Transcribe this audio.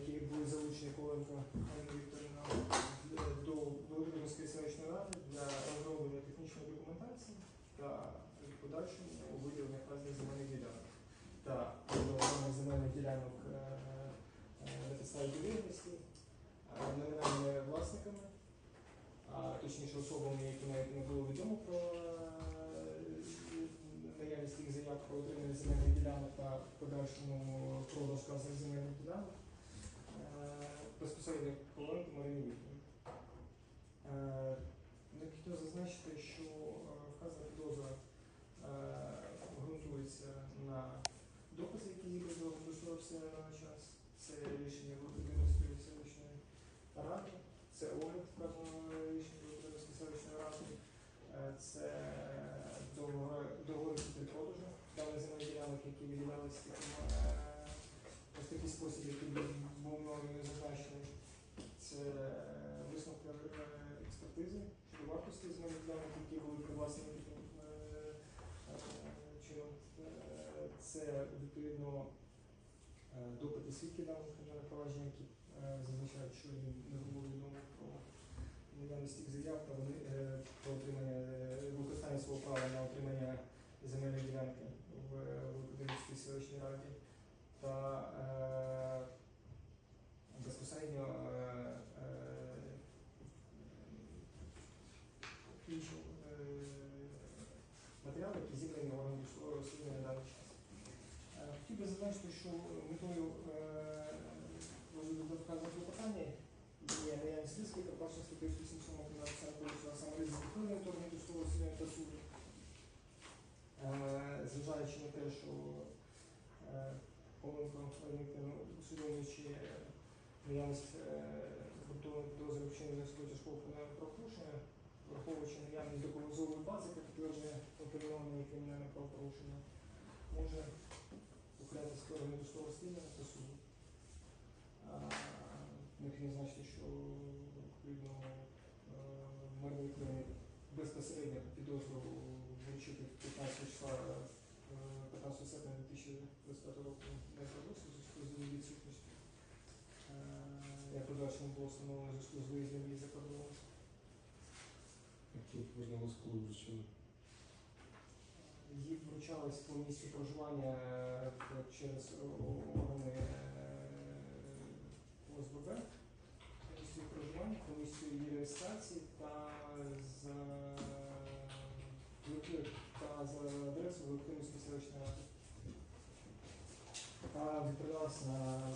які були залучені Коленко Анна Вікторівна е, до Володимирської селищної ради для розроблення технічної документації та подальшому виділення вказаних земельних ділянок. Та виділення земельних ділянок е, е, на підставі довіреності номінальними власниками, а точніше особами, які навіть не було відомо про наявність їх заяв про отримання земельних ділянок та подальшому продаж вказаних земельних ділянок безпосередньо Коваленко Марині Вікторівні. Е, Необхідно зазначити, що е, вказана підозра е, ґрунтується на докази, які зібрані до на час. Це рішення Володимирської селищної ради, це огляд вказаного рішення Володимирської селищної ради, е, це договори купівлі-продажу даних земельних ділянок, які е, ось такий спосіб, який мною зазначений. Це висновки е, експертизи щодо вартості земельних ділянок, які були привласнені е, е, чином. Е, Це відповідно е, допити свідків даного кримінального провадження, які е, зазначають, що їм не було відомо про наявність заяв е, про отримання е, використання свого права на отримання земельної ділянки в Володимирській селищній раді та інші е, матеріали, які зібрані судового розслідування на даний час. Е, Хотів би зазначити, що метою е, розгляду вказаного клопотання є наявність ризиків, передбачено статтею 177 Кримінального кодексу, а саме ризик впливу органів судового розслідування та суду. Зважаючи на те, що Валентину усвідомлюючи наявність підозрів вчинення тяжкого кримінального правопорушення, враховуючи наявність доказової бази для підтвердження оприлюднення кримінального правопорушення, може ухиляти сторони до судового розслідування та суду. Необхідно значити, що відповідно Марні Вікторівні безпосередньо підозру вручити 15 числа е, 15 серпня 2025 року не вдалося в зв'язку з її відсутністю. Е, Як подальшому було встановлено зв'язку з виїздом її за. Відповідно мозкову причину. Їй вручались по місці проживання е, е, через е, органи ОСББ, комісію проживання, комісію її реєстрації та за та за адресу Великої міської селищної ради. Та відправлялася на